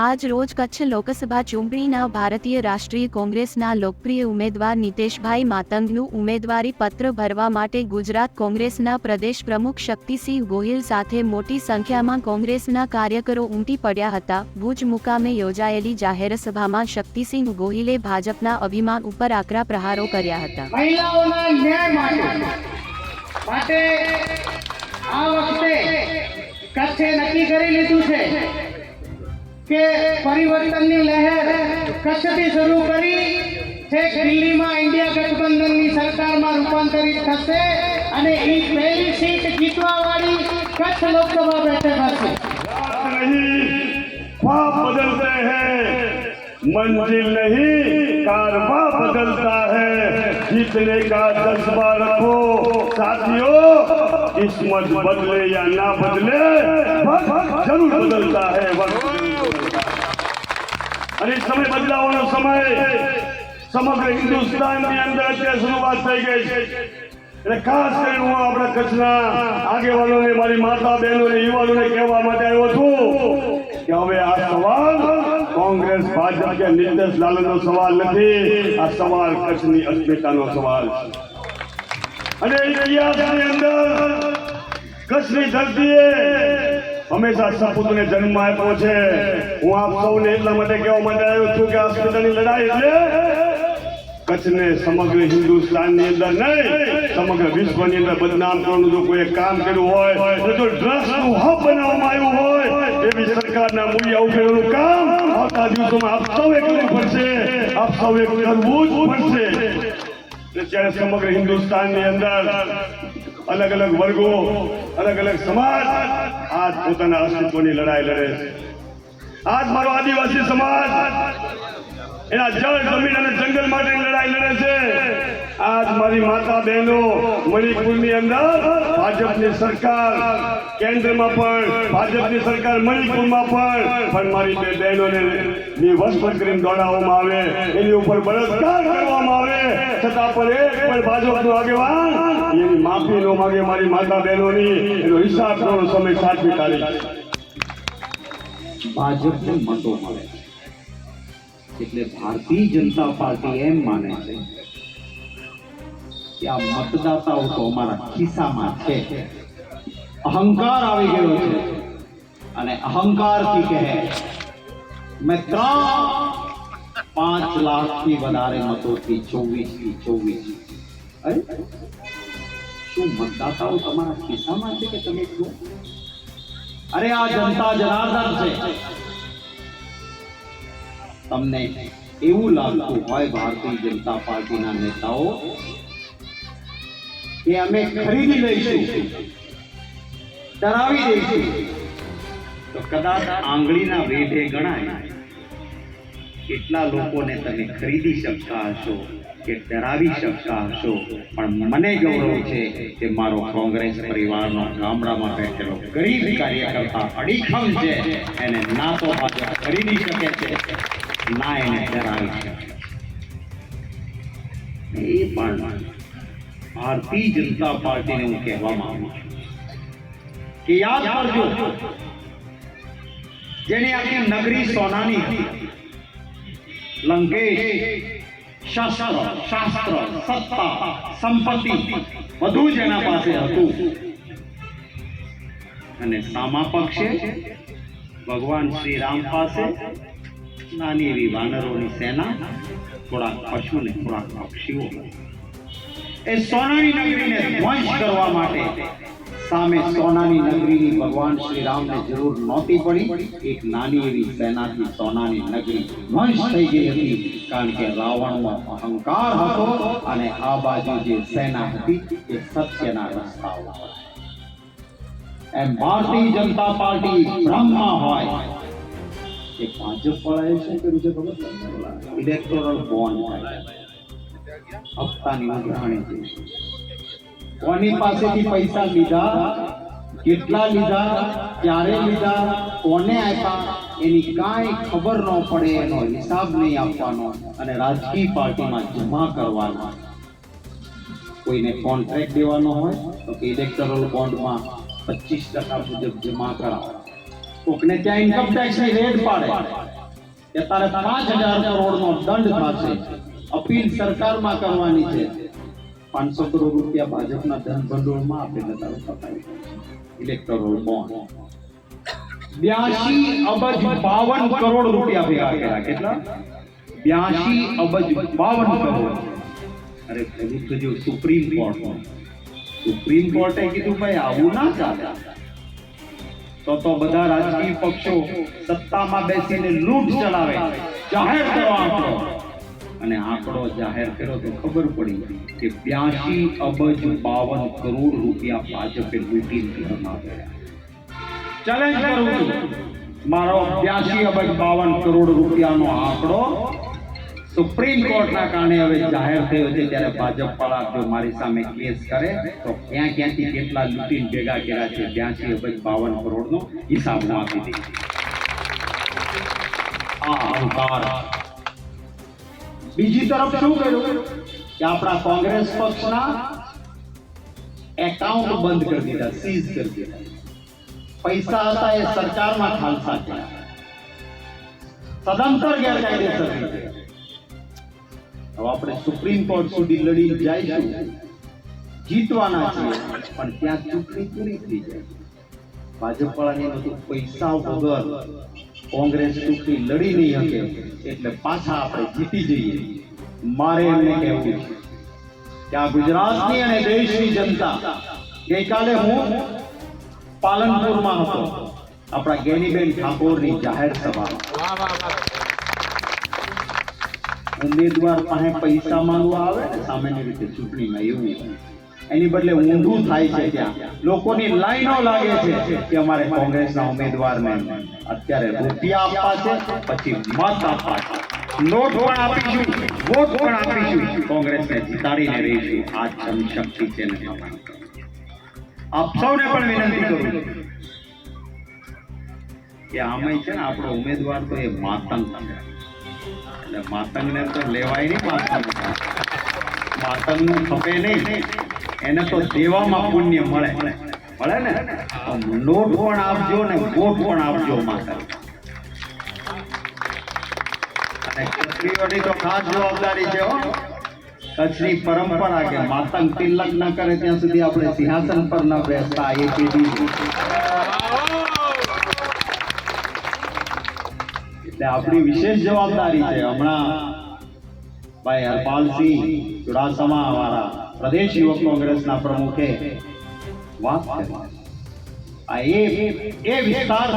આજ રોજ કચ્છ લોકસભા ચૂંટણીના ભારતીય રાષ્ટ્રીય કોંગ્રેસના લોકપ્રિય ઉમેદવાર નીતેશભાઈ માતંગનું ઉમેદવારી પત્ર ભરવા માટે ગુજરાત કોંગ્રેસના પ્રદેશ પ્રમુખ શક્તિસિંહ ગોહિલ સાથે મોટી સંખ્યામાં કોંગ્રેસના કાર્યકરો ઉમટી પડ્યા હતા. ભુજ મુકામે યોજાયેલી જાહેર સભામાં શક્તિસિંહ ગોહિલે ભાજપના અભિમાન ઉપર આકરા પ્રહારો કર્યા હતા. આ વખતે કચ્છે નક્કી કરી લીધું છે કે પરિવર્તનની લહેર કચ્છથી શરૂ કરી છેક દિલ્હીમાં ઇન્ડિયા ગઠબંધનની સરકારમાં રૂપાંતરિત થશે અને એ પહેલી સીટ જીતવાવાળી કચ્છ લોકસભા બેઠક હશે नहीं ख्वाब बदलते हैं मंजिल नहीं कारवा बदलता है जीतने का जज्बा रखो साथियों किस्मत बदले या ना बदले वक्त जरूर बदलता है वक्त અને સમય બદલાવાનો સમય સમગ્ર હિન્દુસ્તાનની અંદર અત્યારે શરૂઆત થઈ ગઈ છે. એટલે ખાસ કરીને હું આપણા કચ્છના આગેવાનોને, મારી માતા બહેનોને, યુવાનોને કહેવા માટે આવ્યો છું કે હવે આ સવાલ કોંગ્રેસ, ભાજપ કે નિર્દેશ લાલનો સવાલ નથી, આ સવાલ કચ્છની અસ્મિતાનો સવાલ છે. અને ઇતિહાસની અંદર કચ્છની ધરતીએ હંમેશા સપૂતને જન્મ આપ્યો છે. હું આપ સૌને એટલા માટે કહેવા માટે આવ્યો છું કે આ અસ્મિતાની લડાઈ એટલે કચ્છને સમગ્ર હિન્દુસ્તાનની અંદર નહીં, સમગ્ર વિશ્વની અંદર બદનામ કરવાનું જો કોઈ કામ કર્યું હોય જો ડ્રગ્સનું હબ બનાવવામાં આવ્યું હોય, એવી સરકારના મૂલ્ય ઉકેલવાનું કામ આવતા દિવસોમાં આપ સૌએ કરવું પડશે. આપ સૌએ કરવું જ પડશે. જ્યારે સમગ્ર હિન્દુસ્તાનની અંદર અલગ અલગ વર્ગો અલગ અલગ સમાજ આજ પોતાના અસ્તિત્વની લડાઈ લડે છે. આજ મારો આદિવાસી સમાજ એના જળ, જમીન અને જંગલ માટે લડાઈ લડે છે. આજ મારી માતા બહેનો મણિપુરની અંદર ભાજપની સરકાર, કેન્દ્રમાં પણ ભાજપની સરકાર મણિપુરમાં પણ પણ મારી બે બહેનોને નિવસ્ત કરીને દોડાવવામાં આવે, એની ઉપર બળાત્કાર કરવામાં આવે. છતાં પણ એક પણ ભાજપનો આગેવાન એની માફી નો માગે મારી માતા બહેનોની, એનો હિસાબ કરવાનો સમય સાચવી તારીખ ભાજપને મતો મળે એટલે ભારતીય જનતા પાર્ટી એમ માને છે કે આ મતદાતાઓ તો અમારા ખિસ્સામાં છે. અહંકાર આવી ગયો છે અને અહંકારથી કહે, મેં ત્રણ, પાંચ લાખથી વધારે મતોથી ચોવીસથી ચોવીસ. અરે શું મતદાતાઓ તમારા ખિસ્સામાં છે કે તમે શું અરે, આ જનતા જનાર્દન છે. તમને એવું લાગતું હોય ભારતીય જનતા પાર્ટીના નેતાઓ કે અમે ખરીદી લઈશું, ડરાવી દઈશું. તો કદાચ આંગળીના વેઢે ગણાય, કેટલા લોકોને તમે ખરીદી શકતા હશો? કે ડરાવી શકતા હશો. પણ મને ગૌરવ છે કે મારો કોંગ્રેસ પરિવારનો ગામડામાં બેઠેલો ગરીબ કાર્યકર્તા અડીખમ છે. એને ના તો ભાજપ ખરીદી શકે છે, ના એને ડરાવી શકે એ પણ ભારતીય જનતા પાર્ટીને હું કહેવા માંગુ છું કે યાદ કરજો, જેને આખી નગરી સોનાની લંકેશ શસ્ત્ર, શાસ્ત્ર, સત્તા, સંપત્તિ, બધું જ એના પાસે હતું. અને સામા પક્ષે ભગવાન શ્રી રામ પાસે નાની એવી વાનરોની સેના, થોડાક પશુ ને થોડાક પક્ષીઓ. એ સોનાની નગરીને ધ્વંસ કરવા માટે સામે સોનાની નગરીની ભગવાન શ્રી રામને જરૂર નહોતી પડી. એક નાની એવી સેનાથી સોનાની નગરી વંશ થઈ ગઈ હતી. કારણ કે રાવણનો અહંકાર હતો અને આ બાજુ જે સેના હતી એ સત્યના રસ્તા ઉપર એમ ભારતીય જનતા પાર્ટી બ્રહ્મા હોય. એ ભાજપ વાળાએ શું કર્યું છે ખબર? ઇલેક્ટોરલ બોન્ડ હપ્તાની ઉઘરાણી છે કોની પાસેથી પૈસા લીધા, કેટલા લીધા, ક્યારે લીધા, કોને આપ્યા, એની કાંઈ ખબર ન પડે, એનો હિસાબ નહીં આપવાનો અને રાજકીય પાર્ટીમાં જમા કરવાનો. કોઈને કોન્ટ્રાક્ટ દેવાનો હોય, તો કે ઇલેક્ટોરલ બોન્ડમાં પચીસ ટકા મુજબ જમા કરાવો. કોકને ત્યાં ઇન્કમ ટેક્સની રેડ પાડે. કે તારે પાંચ હજાર કરોડનો દંડ થશે. અપીલ સરકારમાં કરવાની છે. પાંચસો કરોડ રૂપિયા ભાજપના ધન ભંડોળમાં આપીને તારું પતાવી ઇલેક્ટોરલ બોન્ડ બ્યાસી અબજ બાવન કરોડ રૂપિયા ભેગા કર્યા. કેટલા? બ્યાસી અબજ બાવન કરોડ. અરે તો જો સુપ્રીમ કોર્ટ સુપ્રીમ કોર્ટે કીધું, ભાઈ, આવું ના ચાલે. તો તો બધા રાજકીય પક્ષો સત્તામાં બેસીને લૂંટ ચલાવે જાહેર કરો આંકડો અને આંકડો જાહેર કર્યો તો ખબર પડી કે બ્યાસી અબજ બાવન કરોડ રૂપિયા ભાજપે લૂંટી લીધા ચેલેન્જ કરું છું. મારો બ્યાસી અબજ બાવન કરોડ રૂપિયાનો આંકડો સુપ્રીમ કોર્ટના કારણે હવે જાહેર થયો છે ત્યારે ભાજપ વાળા જો મારી સામે કેસ કરે તો ક્યાં ક્યાંથી કેટલા લૂંટીને ભેગા કર્યા છે બ્યાસી અબજ બાવન કરોડનો હિસાબ ના આપી દે. આ અહંકાર બીજી તરફ શું કર્યું? કે આપણા કોંગ્રેસ પક્ષના એકાઉન્ટ બંધ કરી દીધા સીઝ કરી દીધા. પૈસા હતા એ સરકારમાં ખાલસા થયા. સદંતર ગેરકાયદેસર હવે આપણે સુપ્રીમ કોર્ટ સુધી લડી જઈશું. જીતવાના છીએ, પણ ત્યાં ચૂંટણી પૂરી થઈ જાય. ભાજપ વાળાને પૈસા વગર કોંગ્રેસ ચૂંટણી લડી નહીં શકે એટલે પાછા આપણે જીતી જઈએ. મારે એમને કહેવું છે કે આ ગુજરાતની અને દેશની જનતા ગઈકાલે હું પાલનપુરમાં હતો. આપણા ગેનીબેન ઠાકોરની જાહેર સભા ઉમેદવાર પાસે પૈસા માંગવા આવે ને સામાન્ય રીતે ચૂંટણીમાં એવું એની બદલે ઊંધું થાય છે ત્યાં. લોકોની લાઈનો લાગે છે કે અમારે કોંગ્રેસના ઉમેદવારને અત્યારે રૂપિયા આપવા છે, પછી મત આપવા છે. નોટ પણ આપીશું વોટ પણ આપીશું કોંગ્રેસને જીતાડીને રહીશું. આ જનશક્તિ છે ને આપ સૌને પણ વિનંતી કરું કે આમાં છે ને આપણો ઉમેદવાર તો એ માતંગ એટલે માતંગને તો લેવાય નહીં માતંગ. માતંગનું ખપે નહીં. એને તો દેવામાં પુણ્ય મળે. મળે ને? નોટ પણ આપજો ને ગોટ પણ આપજો માતા. ખાસ જવાબદારી છે હો. પરંપરા કે માતંગ તિલક ન કરે ત્યાં સુધી આપણે સિંહાસન પર ન બેસતા એટલે આપણી વિશેષ જવાબદારી છે હમણાં ભાઈ હરપાલસિંહ ચુડાસમા વાળા પ્રદેશ યુવક કોંગ્રેસના પ્રમુખે વાત આ એ એ વિસ્તાર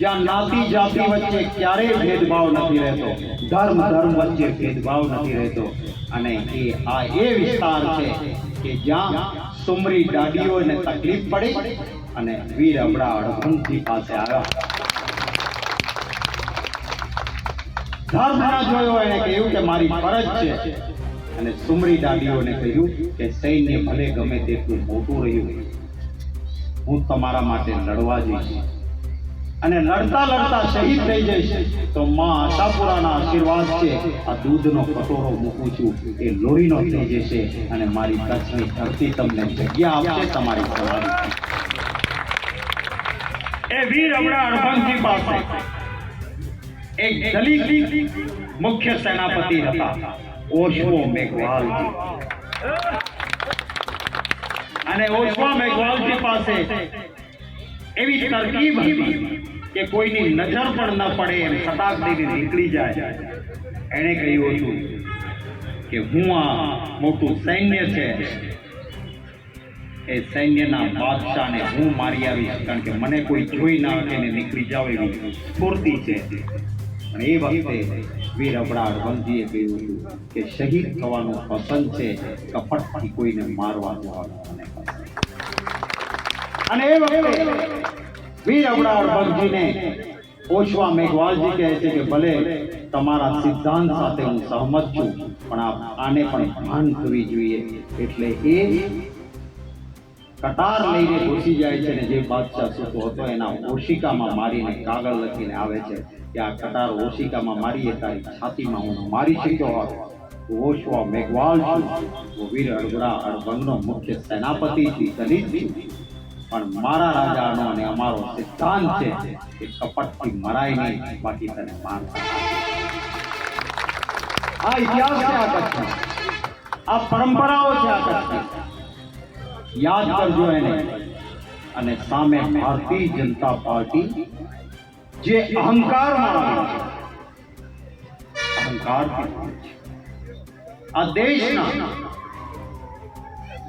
જ્યાં નાતી જાતિ વચ્ચે ક્યારેય ભેદભાવ નથી રહેતો, ધર્મ ધર્મ વચ્ચે ભેદભાવ નથી રહેતો. અને એ, આ એ વિસ્તાર છે કે જ્યાં સુમરી દાડીઓને તકલીફ પડી અને વીર અબડા અડભંગથી પાસે આવ્યા. ધર્મ જોયો એને કહ્યું કે મારી ફરજ છે. અને સુમરી દાદીઓને કહ્યું કે સૈન્ય ભલે ગમે તેટલું મોટું રહ્યું, હું તમારા માટે લડવા જઈશ. અને લડતા લડતા શહીદ થઈ જઈશ. તો માં આશાપુરાના આશીર્વાદ છે. આ દૂધનો કટોરો મૂકું છું. એ લોહીનો થઈ જશે અને મારી કચ્છની ધરતી તમને જગ્યા આપશે તમારી સવારી એ વીર હમણાં અણભંગજી પાસે. એક દલિત મુખ્ય સેનાપતિ હતા. ઓશવો મેઘવાલજી અને ઓશવા મેઘવાલજી પાસે એવી તરકીબ હતી કે કોઈની નજર પણ ન પડે એમ શતાબ્દીને નીકળી જાય. એણે કહ્યું હતું કે હું આ મોટું સૈન્ય છે. એ સૈન્યના બાદશાહને હું મારી આવીશ. કારણ કે મને કોઈ જોઈ ના કે નીકળી જાવ એવી સ્ફૂર્તિ છે. અને એ વખતે વીર અબડા કહ્યું હતું કે શહીદ થવાનું પસંદ છે કપટથી કોઈને મારવા જવાનું મને અને એ વખતે વીર અબડા અડવંજીને ઓશવા મેઘવાલજી કહે છે કે ભલે તમારા સિદ્ધાંત સાથે હું સહમત છું, પણ આને પણ ભાન થવી જોઈએ. એટલે એ કટાર લઈને ઘૂસી જાય છે ને જે બાદશાહ સૂતો હતો, એના ઓશિકામાં મારીને કાગળ લખીને આવે છે કે આ કટાર ઓશિકામાં મારીએ, તારી છાતીમાં હું મારી શક્યો હોત. ઓશવા મેઘવાલ છું. વીર અડગડા અડભંગનો મુખ્ય સેનાપતિ છું દલિત છું. પણ મારા રાજાનો અને અમારો સિદ્ધાંત છે કે કપટથી મરાય નહીં, બાકી તને માર આ ઇતિહાસ છે આ પરંપરાઓ છે આ કચ્છની. યાદ કરજો એને. અને સામે ભારતીય જનતા પાર્ટી જે અહંકારમાં છે. આ દેશના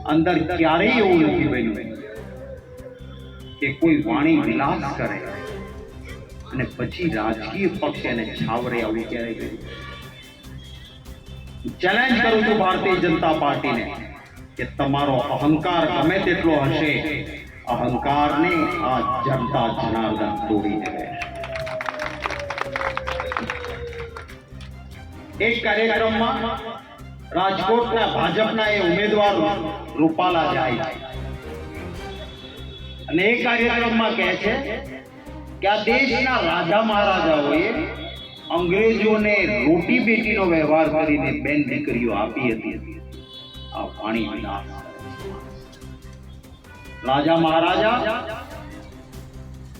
અંદર ક્યારેય એવું નથી બન્યું કે કોઈ વાણી વિલાસ કરે અને પછી રાજકીય પક્ષ એને છાવરે આવું ક્યારે કર્યું ચેલેન્જ કરું છું ભારતીય જનતા પાર્ટીને. કે તમારો અહંકાર ગમે તેટલો હશે, અહંકારને આ જનતા જનાર્દન તોડી દે. એક કાર્યક્રમમાં રાજકોટના ભાજપના એ ઉમેદવાર રૂપાલા જાય અને એ કાર્યક્રમમાં કહે છે કે આ દેશના રાજા મહારાજાઓએ અંગ્રેજોને રોટી બેટીનો વ્યવહાર કરીને બેન દીકરીઓ આપી હતી. આ વાણી વિલાસ રાજા મહારાજા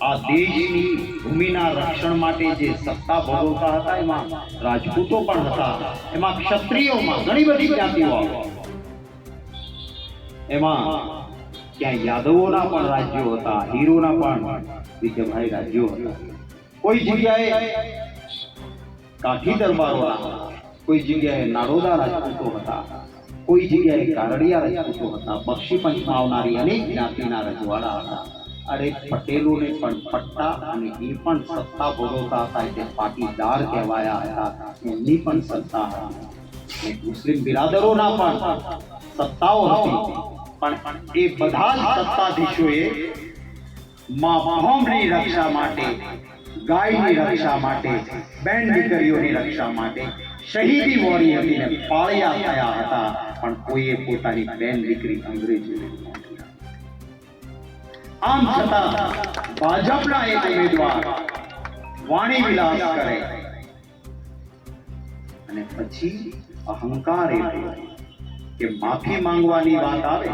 આ દેશની ભૂમિના રક્ષણ માટે જે સત્તા ભોગવતા હતા, એમાં રાજપૂતો પણ હતા, એમાં ક્ષત્રિયોમાં ઘણી બધી જ્ઞાતિઓ આવી. એમાં ક્યાં યાદવોના પણ રાજ્યો હતા, હીરોના પણ વિજયભાઈ રાજ્યો હતા. કોઈ જગ્યાએ કાઠી દરબારોના હતા કોઈ જગ્યાએ નારોદા રાજપૂતો હતા. કોઈ જગ્યાએ કારડિયા રાજપૂતો હતા બક્ષી પંચમાં આવનારી અનેક જ્ઞાતિના રજવાડા હતા અરે પટેલોને પણ પટ્ટા અને એ પણ સત્તા ભોગવતા હતા એટલે પાટીદાર કહેવાયા હતા એમની પણ સત્તા હતી અને મુસ્લિમ બિરાદરોના પણ સત્તાઓ હતી પણ એ બધા જ સત્તાધીશોએ માં ભૌમની રક્ષા માટે ગાયની રક્ષા માટે બેન દીકરીઓની રક્ષા માટે શહીદી વોરી હતી ને પાળિયા થયા હતા. પણ કોઈએ પોતાની બેન દીકરી અંગ્રેજોને આમ છતાં ભાજપના એક ઉમેદવાર વાણી વિલાસ કરે. અને પછી અહંકાર એ કે માફી માંગવાની વાત આવે.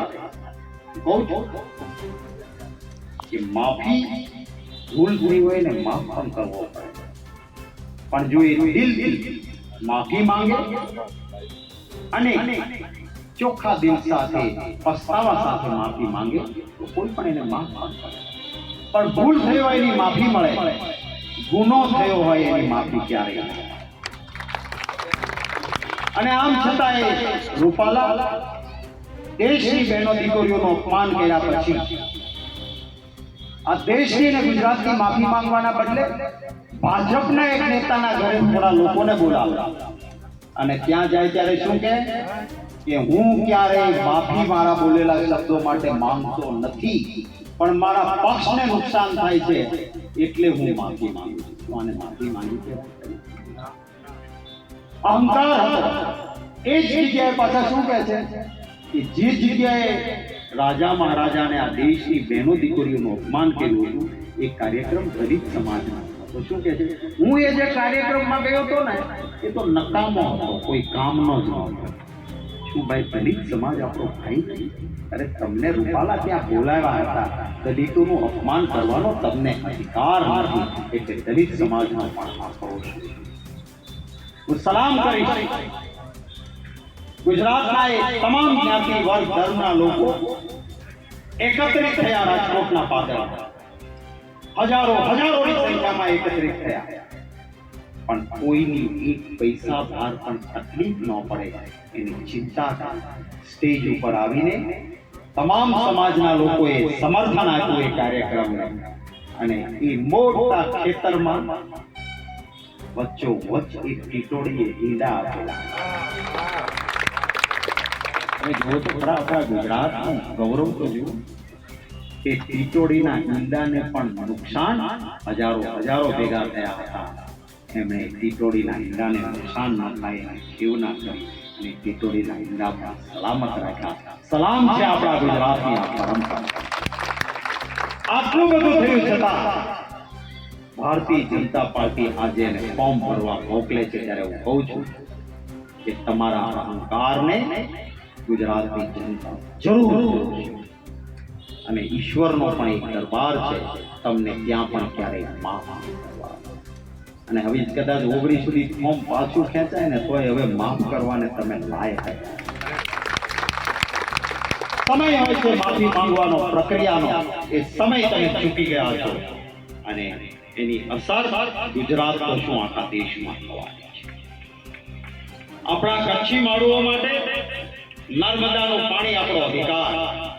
કે માફી ભૂલ થઈ હોય ને માફ પણ કરવો પડે. પણ જો એ દિલથી માફી માંગે અને ચોખ્ખા દિલ સાથે, પસ્તાવા સાથે માફી માંગે તો કોઈ પણ એને માફ પણ ભૂલ થઈ હોય એની માફી મળે. ગુનો થયો હોય એની માફી ક્યારેય અને આમ છતાં એ રૂપાલા, દેશની બહેનો દીકરીઓનું અપમાન કર્યા પછી, આ દેશની અને ગુજરાતની માફી માંગવાના બદલે ભાજપના એક નેતાના ઘરે થોડા લોકોને બોલાવ્યા અને ત્યાં જાય ત્યારે શું કે કે હું ક્યારેય માફી મારા બોલેલા શબ્દો માટે માંગતો નથી, પણ મારા પક્ષને નુકસાન થાય છે, એટલે હું માફી માંગુ છું. અને માફી માંગી છે? અહંકાર એ જ જગ્યાએ પાછા શું કહે છે? કે જે જગ્યાએ રાજા મહારાજાને આ દેશની બહેનો દીકરીઓનું અપમાન કર્યું હતું, એ કાર્યક્રમ દલિત સમાજનો હતો. તો શું કે છે? હું એ જે કાર્યક્રમમાં ગયો હતો ને, એ તો નકામો હતો, કોઈ કામનો જ નહોતો શું ભાઈ, દલિત સમાજ આપણો ભાઈ નહીં અરે તમને રૂપાલા ત્યાં બોલાવ્યા હતા? દલિતોનું અપમાન કરવાનો તમને અધિકાર નથી. એટલે દલિત સમાજનો પણ આક્રોશ છે. હું સલામ કરીશ. ગુજરાતના એ તમામ જ્ઞાતિ વર્ગ ધર્મના લોકો એકત્રિત થયા રાજકોટના પાદર હજારો, હજારોની સંખ્યામાં એકત્રિત થયા. પણ કોઈની એક પૈસા ભાર પણ તકલીફ ન પડે એની ચિંતા સ્ટેજ ઉપર આવીને તમામ સમાજના લોકોએ સમર્થન આપ્યું એ કાર્યક્રમને. અને એ મોટા ખેતરમાં વચ્ચો વચ્ચ એક ટીટોડીએ ઈંડા આપેલા. તમે તો ગુજરાતનું ગૌરવ તો જુઓ. કે ટીટોડીના ઈંડાને પણ નુકસાન હજારો હજારો ભેગા થયા હતા. એમણે ટીટોડીના ઈંડાને નુકસાન ના થાય એની ખેવના કરી અને ટીટોડીના ઈંડા પણ સલામત રાખ્યા. સલામ છે આપણા ગુજરાતની પરંપરા. આટલું બધું થયું છતાં ભારતીય જનતા પાર્ટી આજે ફોર્મ ભરવા મોકલે છે ત્યારે હું કહું છું કે તમારા અહંકારને ગુજરાતની જનતા જરૂર. અને ઈશ્વરનો પણ એક દરબાર છે. તમને ત્યાં પણ ક્યારેય માફ અને હવે કદાચ ઓગણીસ સુધી ફોર્મ પાછું ખેંચાય ને તોય હવે માફ કરવાને તમે લાયક. સમય હોય છે માફી માંગવાનો, પ્રક્રિયાનો. એ સમય તમે ચૂકી ગયા છો. અને એની અસર ગુજરાત શું આખા દેશમાં થવાની છે. આપણા કચ્છી માળુઓ માટે નર્મદાનું પાણી આપણો અધિકાર.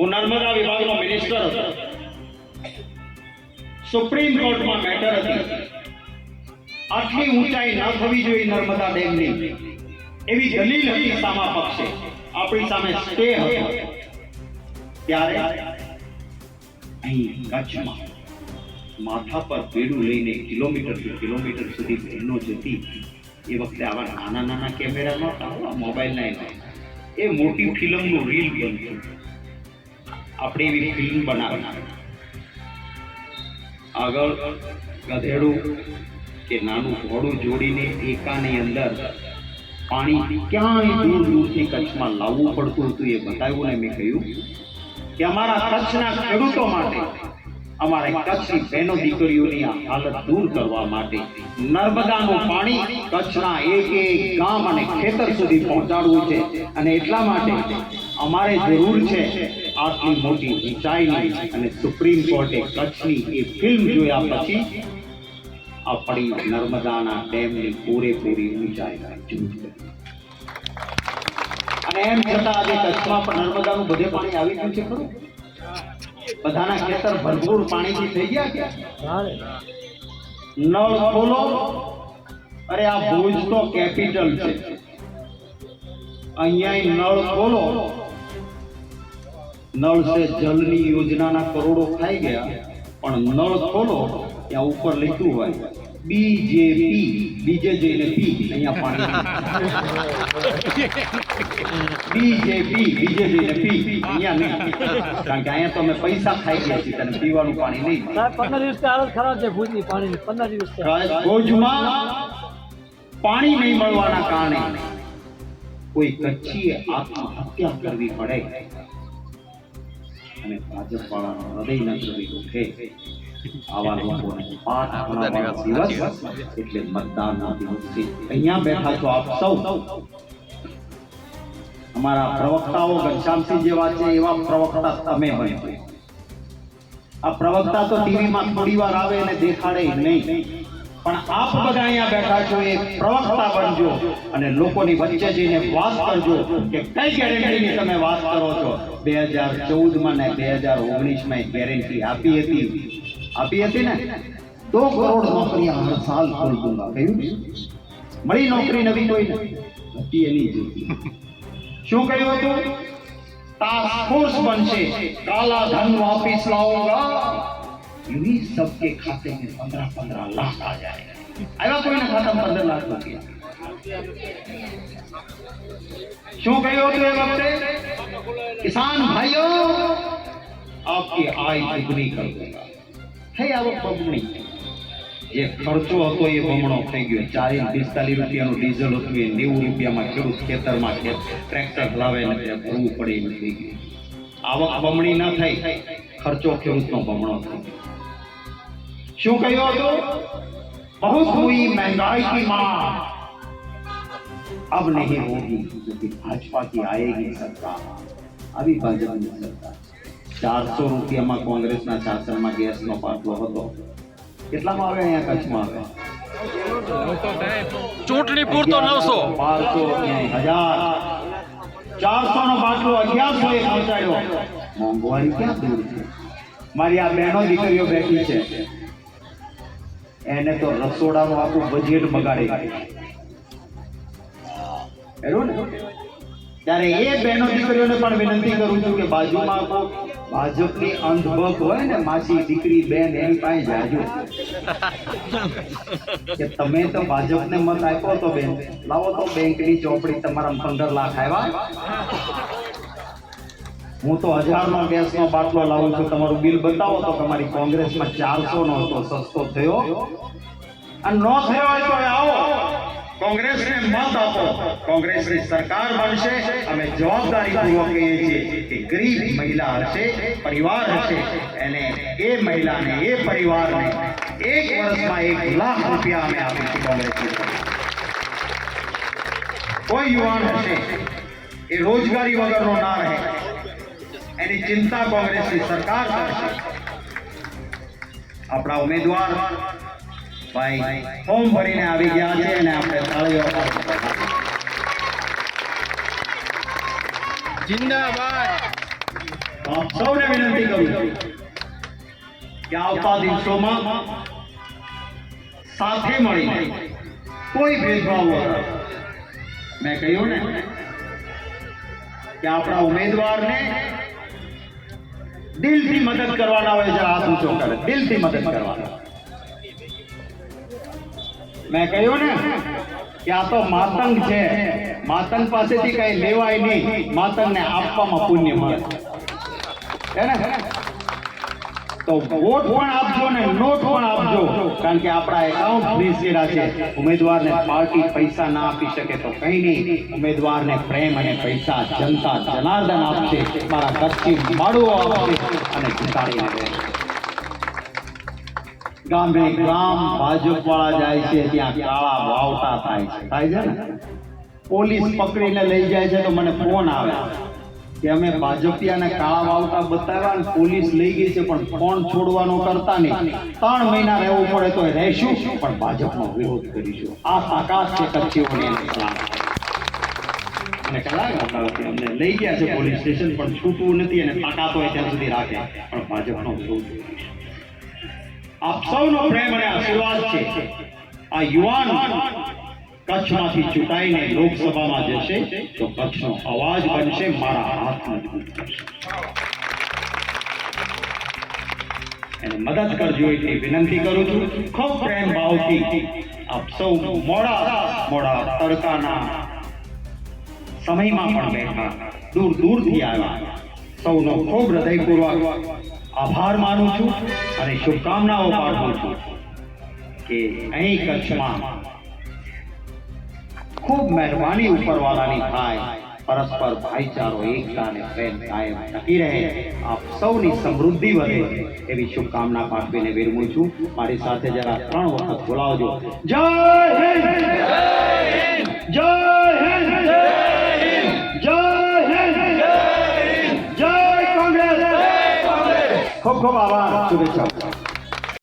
હું નર્મદા વિભાગનો મિનિસ્ટર હતો. સુપ્રીમ કોર્ટમાં મેટર હતી. આટલી ઊંચાઈ ન થવી જોઈએ નર્મદા ડેમની. એવી દલીલ હતી સામા પક્ષે. આપણી સામે સ્ટે હતો. ત્યારે અહીં કચ્છમાં માથા પર બેડું લઈને કિલોમીટર કિલોમીટર સુધી બહેનો જતી એ વખતે આવા નાના નાના કેમેરા નહોતા મોબાઈલ નહોતા. એ મોટી ફિલ્મનું રીલ બનતું. આપણે એવી ફિલ્મ બનાવી. આગળ ગધેડું કે નાનું ઘોડું જોડીને એકાની અંદર પાણી ક્યાંય દૂર દૂરથી કચ્છમાં લાવવું પડતું હતું એ બતાવ્યું ને મેં કહ્યું કે અમારા કચ્છના ખેડૂતો માટે અમારે કચ્છની બહેનો દીકરીઓની હાલત દૂર કરવા માટે નર્મદાનું પાણી કચ્છના એક એક ગામ અને ખેતર સુધી પહોંચાડવું છે. અને એટલા માટે અમારે જરૂર છે આટલી મોટી ઊંચાઈની અને સુપ્રીમ કોર્ટે કચ્છની એ ફિલ્મ જોયા પછી આપણી નર્મદાના ડેમની પૂરેપૂરી ઊંચાઈ અને એમ છતાં આજે કચ્છમાં પણ નર્મદાનું બધે પાણી આવી ગયું છે ખરું? બધાના ખેતર ભરપૂર પાણીથી થઈ ગયા કે? નળ. ખોલો. અરે આ ભુજ તો કેપિટલ છે. અહીંયા નળ ખોલો. નળ છે જલની યોજનાના કરોડો ખાઈ ગયા પણ નળ ખોલો ત્યાં ઉપર લીધું હોય. બીજેપી બીજે જઈને પી અહીંયા પાણી બીજેપી બીજે જઈને પી અહીંયા નહીં. કારણ કે અહીંયા તો અમે પૈસા ખાઈ ગયા છીએ તને પીવાનું પાણી નહીં. પંદર દિવસ હાલત ખરાબ છે ભુજની પાણી પંદર દિવસ ભુજમાં પાણી નહીં મળવાના કારણે કોઈ કચ્છીએ આત્મહત્યા કરવી પડે. અને ભાજપ વાળાનો હૃદય ન કરી ઉઠે. આવા લોકોને પાઠ ભણાવવાનો દિવસ એટલે મતદાનનો અહીંયા બેઠા છો આપ સૌ. અમારા પ્રવક્તાઓ ઘનશ્યામસિંહ જેવા છે એવા પ્રવક્તા તમે બનો આ પ્રવક્તા તો ટીવીમાં થોડી વાર આવે અને દેખાડે નહીં. પણ આપ બધા અહીંયા બેઠા છો એ પ્રવક્તા બનજો અને લોકોની વચ્ચે જઈને વાત કરજો કે કઈ ગેરંટીની તમે વાત કરો છો. બે હજાર ચૌદમાં ને બે હજાર ઓગણીસમાં ગેરંટી આપી હતી. આપી હતી ને દો કરોડ નોકરીયા હર સાલ ખોલ દૂંગા કહ્યું ને? મળી નોકરી નવી કોઈ હતી એની જોતી શું કહ્યું હતું टास्क फोर्स बनसे काला धन वापिस लाऊंगा यूं ही सबके खाते में पंद्रह पंद्रह लाख आ जाएगा आया कोई ना खाता में पंद्रह लाख रुपया શું કહ્યું હતું એ વખતે કિસાન ભાઈઓ આપકી આય દુગની કર દૂંગા થઈ આવક બમણી જે ખર્ચો હતો એ બમણો થઈ ગયો ચાલીસ પિસ્તાલીસ રૂપિયાનું ડીઝલ હતું એ નેવું રૂપિયામાં ખેડૂત ખેતરમાં ખેત ટ્રેક્ટર લાવે ને ત્યાં ભરવું પડે એવું થઈ ગયું આવક બમણી ન થઈ ખર્ચો ખેડૂતનો બમણો થઈ ગયો શું કહ્યું હતું बहुत हुई महंगाई की मार अब नहीं होगी क्योंकि भाजपा की आएगी सरकार अभी भाजपा सरकार ચારસો રૂપિયામાં કોંગ્રેસના શાસનમાં ગેસનો પાટલો હતો. કેટલામાં આવે અહીંયા કચ્છમાં? આવે ચૂંટણી પૂરતો નવસો. બારસો હજાર. ચારસો નો બાટલો અગિયારસો એ પહોંચાડ્યો. મોંઘવારી ક્યાં દૂર છે? મારી આ બહેનો દીકરીઓ બેઠી છે. એને તો રસોડાનું આખું બજેટ બગાડી કાઢ્યું ને? ત્યારે એ બહેનો દીકરીઓને પણ વિનંતી કરું છું કે બાજુમાં કોઈ ભાજપની અંધભક્ત હોય ને માસી દીકરી, બેન એની પાસે જાજો. કે તમે તો ભાજપને મત આપ્યો તો બેન, લાવો તો બેંકની ચોપડી તમારા પંદર લાખ આવ્યા હું તો હજારનો ગેસનો બાટલો લાવું છું, તમારું બિલ બતાવો તો તમારી કોંગ્રેસમાં ચારસો નો હતો, સસ્તો થયો. અને નો થયો હોય તો આવો. કોંગ્રેસને મત આપો. કોંગ્રેસની સરકાર બનશે, અમે જવાબદારી પૂર્વક કહીએ છીએ કે ગરીબ મહિલા હશે, પરિવાર હશે, એને એ મહિલાને, એ પરિવારને એક વર્ષમાં એક લાખ રૂપિયા અમે આપીશું કોંગ્રેસ કોઈ યુવાન હશે, એ રોજગારી વગરનો ના રહે, એની ચિંતા કોંગ્રેસની સરકાર કરશે. આપણા ઉમેદવાર ભાઈ ફોર્મ ભરીને આવી ગયા છે અને આપણે તાળીઓ તો આપ સૌને વિનંતી કરું છું કે આવતા દિવસોમાં સાથે મળીને કોઈ ભેદભાવ વગર મેં કહ્યું ને કે આપણા ઉમેદવારને દિલથી મદદ કરવાના હોય જરા હાથ ઊંચો કરે દિલથી મદદ કરવાના મેં કહ્યું ને કે આ તો માતંગ છે. માતંગ પાસેથી કઈ લેવાય નહીં. માતંગને આપવામાં પુણ્ય મળે. છે ને? તો વોટ પણ આપજો ને નોટ પણ આપજો. કારણ કે આપણા એકાઉન્ટ કર્યા છે. ઉમેદવારને પાર્ટી પૈસા ના આપી શકે તો કઈ નહીં. ઉમેદવારને પ્રેમ અને પૈસા જનતા જનાર્દન આપશે. મારા કચ્છી માળુઓ આપશે અને રહેશે. ગામે ગામ ભાજપ વાળા જાય છે, ત્યાં કાળા વાવટા થાય છે. થાય છે ને? પોલીસ પકડીને લઈ જાય છે તો મને ફોન આવે. કે અમે ભાજપિયાને કાળા વાવટા બતાવ્યા ને પોલીસ લઈ ગઈ છે, પણ ફોન છોડવાનો કરતા નહીં. ત્રણ મહિના રહેવું પડે તો રહેશું, પણ ભાજપનો વિરોધ કરીશું. આ તાકાત છે કચ્છીઓની. લઈ ગયા છે પોલીસ સ્ટેશન, પણ છૂટવું નથી અને તાકાત હોય ત્યાં સુધી રાખે. પણ ભાજપનો વિરોધ આપ સૌનો પ્રેમ અને આશીર્વાદ છે. આ યુવાન કચ્છમાંથી ચૂંટાઈને લોકસભામાં જશે તો કચ્છનો અવાજ બનશે મારા હાથ મજબૂત કરશે એને મદદ કરજો એટલી વિનંતી કરું છું. ખૂબ પ્રેમ ભાવથી આપ સૌ મોડા મોડા તડકાના સમયમાં પણ બેઠા, દૂર દૂરથી આવ્યા. સૌનો ખૂબ હૃદયપૂર્વક આભાર માનું છું અને શુભકામનાઓ પાઠવું છું કે અહીં કચ્છમાં ખૂબ મહેરબાની ઉપરવાળાની થાય, પરસ્પર ભાઈચારો, એકતા અને પ્રેમ કાયમ ટકી રહે. આપ સૌની સમૃદ્ધિ વધે એવી શુભકામના પાઠવીને વિરમું છું. મારી સાથે જરા ત્રણ વખત બોલાવજો. જય હિન્દ! જય હિન્દ! જય જય કોંગ્રેસ ખૂબ ખૂબ આભાર શુભેચ્છાઓ